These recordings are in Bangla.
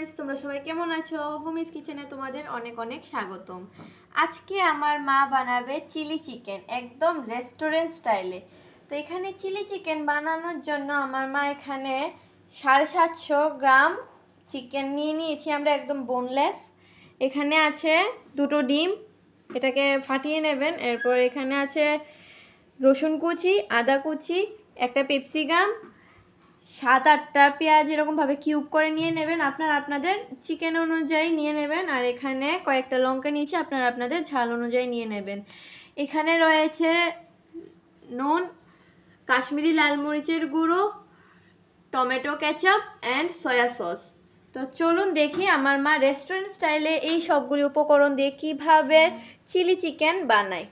ফ্রেন্ডস তোমরা সবাই কেমন আছো? ভূমিস কিচেনে তোমাদের অনেক অনেক স্বাগতম। আজকে আমার মা বানাবে চিলি চিকেন, একদম রেস্টুরেন্ট স্টাইলে তো এখানে চিলি চিকেন বানানোর জন্য আমার মা এখানে সাড়ে সাতশো গ্রাম চিকেন নিয়ে নিয়েছি, আমরা একদম বোনলেস এখানে আছে দুটো ডিম, এটাকে ফাটিয়ে নেবেন। এরপর এখানে আছে রসুন কুচি, আদা কুচি, একটা পেপসিগাম সাত আটটা পেঁয়াজ এরকমভাবে কিউব করে নিয়ে নেবেন। আপনার আপনাদের চিকেন অনুযায়ী নিয়ে নেবেন। আর এখানে কয়েকটা লঙ্কা নিয়েছি, আপনার আপনাদের ঝাল অনুযায়ী নিয়ে নেবেন। এখানে রয়েছে নুন, কাশ্মীরি লাল মরিচের গুঁড়ো, tomato ketchup and soya sauce তো চলুন দেখি আমার মা রেস্টুরেন্ট স্টাইলে এই সবগুলি উপকরণ দিয়ে কীভাবে চিলি চিকেন বানায়।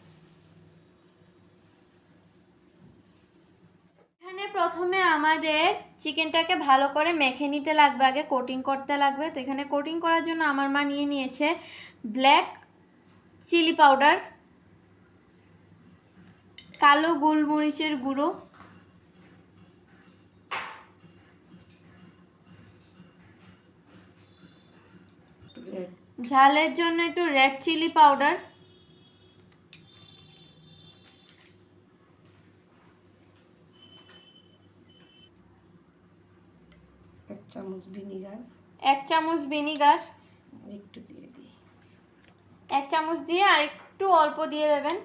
এখানে প্রথমে আমাদের চিকেনটাকে ভালো করে মেখে নিতে লাগবে আগে কোটিং করতে লাগবে। তো এখানে কোটিং করার জন্য আমার মা নিয়ে নিয়েছে ব্ল্যাক চিলি পাউডার কালো গোলমরিচের গুঁড়ো ঝালের জন্য একটু রেড চিলি পাউডার এক চামচ ভিনিগার। এক চামচ ভিনিগার। একটু দিয়ে দিই। এক চামচ দিয়ে আর একটু অল্প দিয়ে দেবেন।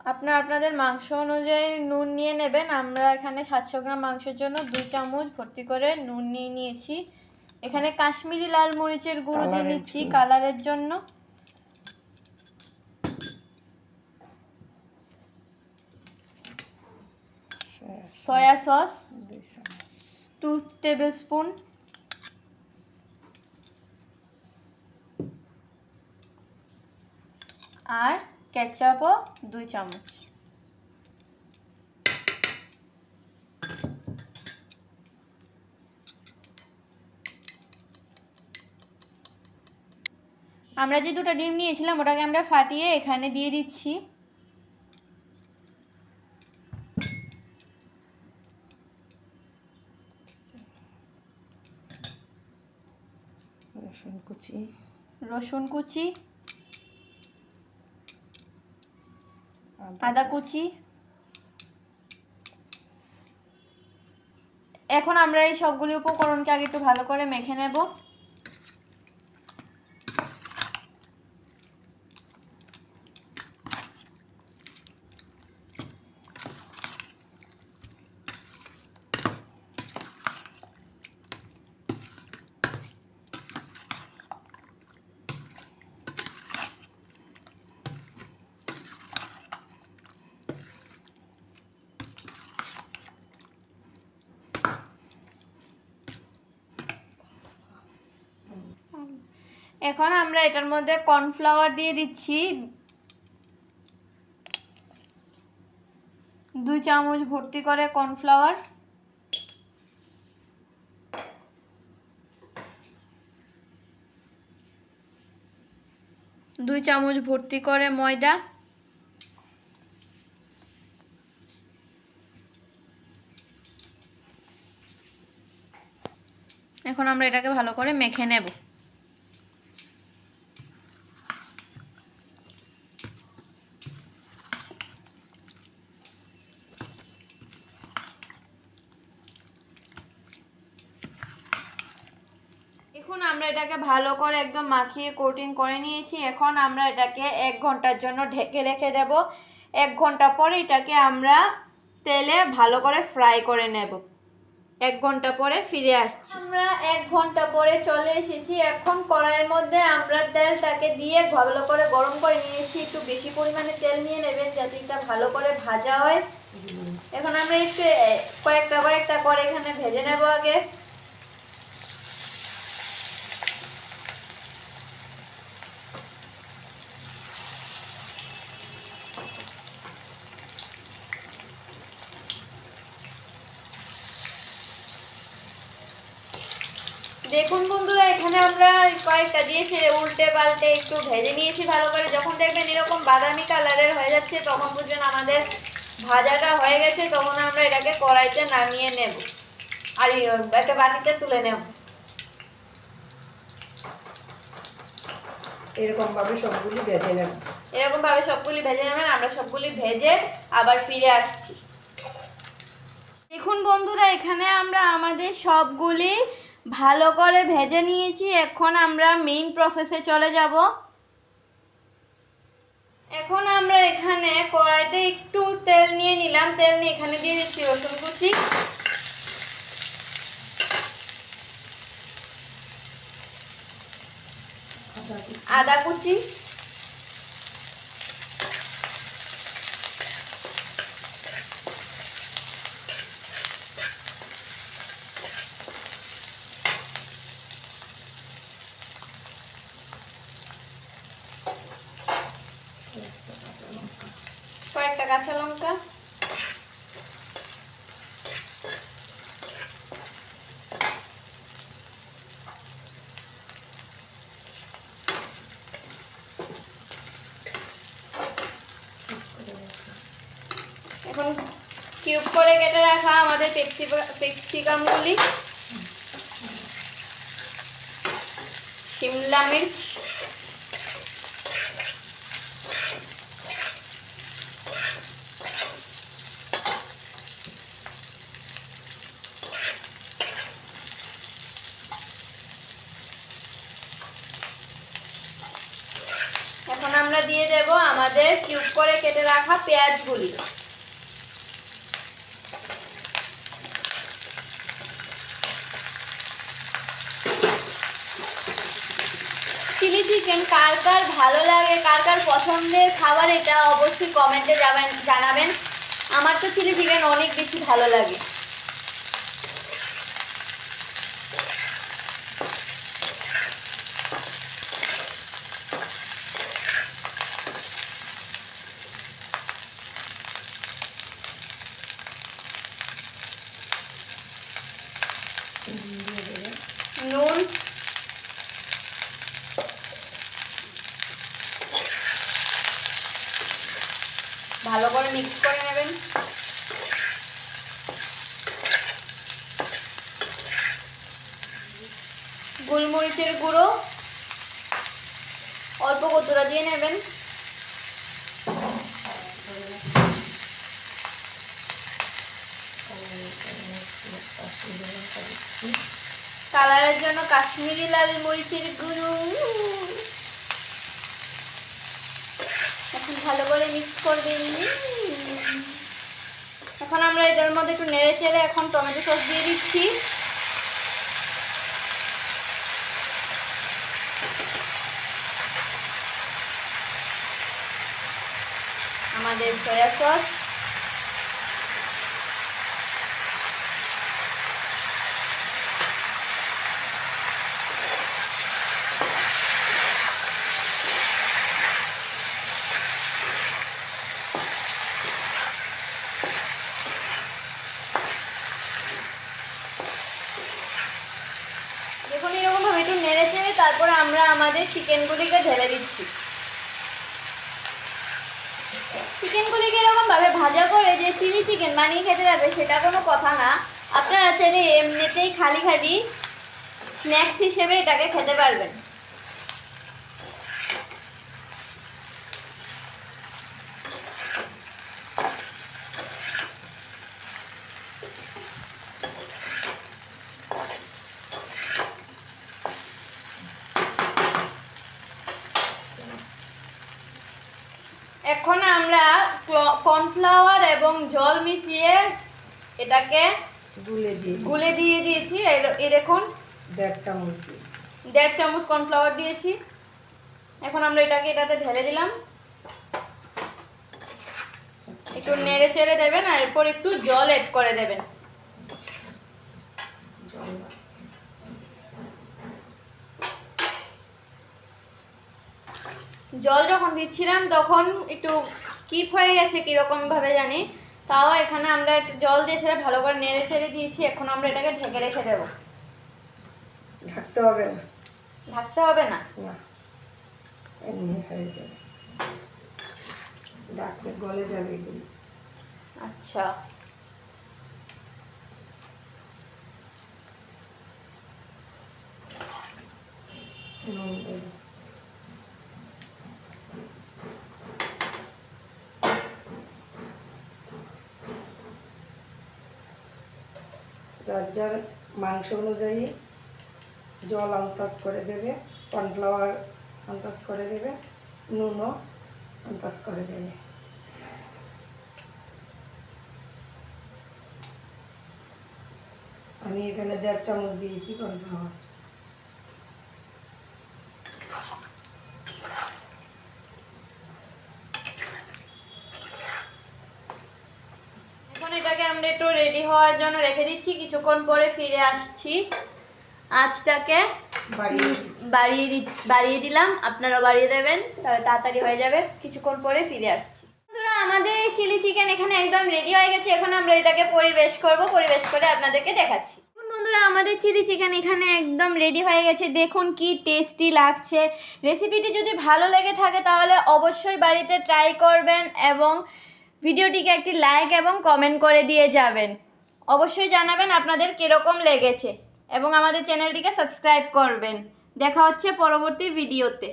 আপনার আপনাদের মাংস অনুযায়ী নুন নিয়ে নেবেন। আমরা এখানে সাতশো গ্রাম মাংসের জন্য দুই চামচ ভর্তি করে নুন নিয়ে নিয়েছি। এখানে কাশ্মীরি লাল মরিচের গুঁড়ো দিয়ে কালারের নিচ্ছি জন্য। কালারের জন্য। Soya sauce two table spoon আর কেচাপও দুই চামচ। আমরা যে দুটো ডিম নিয়েছিলাম ওটাকে আমরা ফাটিয়ে এখানে দিয়ে দিচ্ছি। রসুন কুচি। রসুন কুচি। আদা কুচি। এখন আমরা এই সবগুলি উপকরণকে আগে একটু ভালো করে মেখে নেব। এখন আমরা এটার মধ্যে কর্নফ্লাওয়ার দিয়ে দিচ্ছি। দুই চামচ ভর্তি করে কর্নফ্লাওয়ার। দুই চামচ ভর্তি করে ময়দা। এখন আমরা এটাকে ভালো করে মেখে নেব এখন আমরা এটাকে ভালো করে একদম মাখিয়ে কোটিং করে নিয়েছি। এখন আমরা এটাকে এক ঘণ্টার জন্য ঢেকে রেখে দেব। এক ঘণ্টা পরে এটাকে আমরা তেলে ভালো করে ফ্রাই করে নেব। এক ঘণ্টা পরে ফিরে আসছি। আমরা এক ঘণ্টা পরে চলে এসেছি। এখন কড়াইয়ের মধ্যে আমরা তেলটাকে দিয়ে ভালো করে গরম করে নিয়েছি। একটু বেশি পরিমাণে তেল নিয়ে নেবেন যাতে এটা ভালো করে ভাজা হয়। এখন আমরা একটু কয়েকটা কয়েকটা করে এখানে ভেজে নেব আগে। দেখুন বন্ধুরা এখানে আমরা কয়েকটা দিয়েছি উল্টে পাল্টে একটু ভেজে নিয়েছি ভালো করে। যখন দেখবেন এরকম বাদামি কালারের হয়ে যাচ্ছে তখন বুঝবেন আমাদের ভাজাটা হয়ে গেছে তখন আমরা এটাকে কড়াইতে নামিয়ে নেব। আর একটা বাটিতে তুলে নেব। এরকম ভাবে সবগুলি ভেজে নেব। এরকম ভাবে সবগুলি ভেজে নেবেন আমরা সবগুলি ভেজে আবার ফিরে আসছি। দেখুন বন্ধুরা এখানে আমরা আমাদের সবগুলি ভালো করে ভেজে নিয়েছি, এখন আমরা মেইন প্রসেসে চলে যাব। এখন আমরা এখানে কড়াইতে একটু তেল নিয়ে নিলাম, তেল নিয়ে এখানে দিয়ে দিচ্ছি রসুন কুচি। আদা কুচি কয়েকটা কাঁচা লঙ্কা এখন কিউব করে কেটে রাখা আমাদের পেক্সিকামগুলি শিমলা মির্চ এখন আমরা দিয়ে দেব আমাদের কিউব করে কেটে রাখা পেঁয়াজগুলি। চিলি চিকেন কার কার ভালো লাগে, কার কার পছন্দের খাবার, এটা অবশ্যই কমেন্টে যাবেন জানাবেন আমার তো চিলি চিকেন অনেক বেশি ভালো লাগে নুন ভালো করে মিক্স করে নেবেন গোলমরিচের গুঁড়ো। অল্প কতুরা দিয়ে নেবেন? কালারের জন্য কাশ্মীরি লাল মরিচের গুঁড়ো। এখন ভালো করে মিক্স করবেন এখন আমরা এটার মধ্যে একটু নেড়ে চেড়ে এখন টমেটো সস দিয়ে দিচ্ছি আমাদের সয়া সস দেখুন এরকম ভাবে একটু নেড়ে তারপরে আমরা আমাদের চিকেনগুলিকে ঢেলে দিচ্ছি। চিকেনগুলিকে এরকমভাবে ভাজা করে যে চিলি চিকেন বানিয়ে খেতে যাবে সেটা কোনো কথা না। আপনারা চাইলে এমনিতেই খালি খালি স্ন্যাক্স হিসেবে এটাকে খেতে পারবেন। এখন আমরা কর্নফ্লাওয়ার এবং জল মিশিয়ে এটাকে গুলে দিয়ে গুলে দিয়ে দিয়েছি। এই- এই দেখুন। দেড় চামচ দিয়েছি। দেড় চামচ কর্নফ্লাওয়ার দিয়েছি। এখন আমরা এটাকে এটাতে ঢেলে দিলাম। একটু নেড়ে চেড়ে দেবেন আর এরপর একটু জল এড করে দেবেন জল জল যখন দিচ্ছিলাম তখন একটু স্কিপ হয়ে গেছে কীরকম ভাবে জানি। তাও এখানে আমরা একটু জল দিয়ে সেটা ভালো করে নেড়ে চেড়ে দিয়েছি এখন আমরা এটাকে ঢেকে রেখে দেবো। ঢাকতে হবে না। ঢাকতে হবে না? না এমনি হয়ে যাবে। ডাকলে গলে যাবে এগুলো। আচ্ছা। নুন দেবে। যার যার মাংস অনুযায়ী জল আন্দাজ করে দেবে, কর্নফ্লাওয়ার আন্দাজ করে দেবে, নুনও আন্দাজ করে দেবে। আমি এখানে দেড় চামচ দিয়েছি কর্নফ্লাওয়ার এখন এটাকে আমরা একটু রেডি হওয়ার জন্য রেখে দিচ্ছি। কিছুক্ষণ পরে ফিরে আসছি। আঁচটাকে বাড়িয়ে বাড়িয়ে দিলাম। আপনারাও বাড়িয়ে দেবেন তাহলে তাড়াতাড়ি হয়ে যাবে। কিছুক্ষণ পরে ফিরে আসছি। বন্ধুরা আমাদের এই চিলি চিকেন এখানে একদম রেডি হয়ে গেছে। এখন আমরা এটাকে পরিবেশ করব। পরিবেশ করে আপনাদেরকে দেখাচ্ছি। বন্ধুরা আমাদের চিলি চিকেন এখানে একদম রেডি হয়ে গেছে। দেখুন কি টেস্টি লাগছে। রেসিপিটি যদি ভালো লেগে থাকে তাহলে অবশ্যই বাড়িতে ট্রাই করবেন এবং ভিডিওটিকে একটি লাইক এবং কমেন্ট করে দিয়ে যাবেন। অবশ্যই জানাবেন আপনাদের কীরকম লেগেছে এবং আমাদের চ্যানেলটিকে সাবস্ক্রাইব করবেন। দেখা হচ্ছে পরবর্তী ভিডিওতে।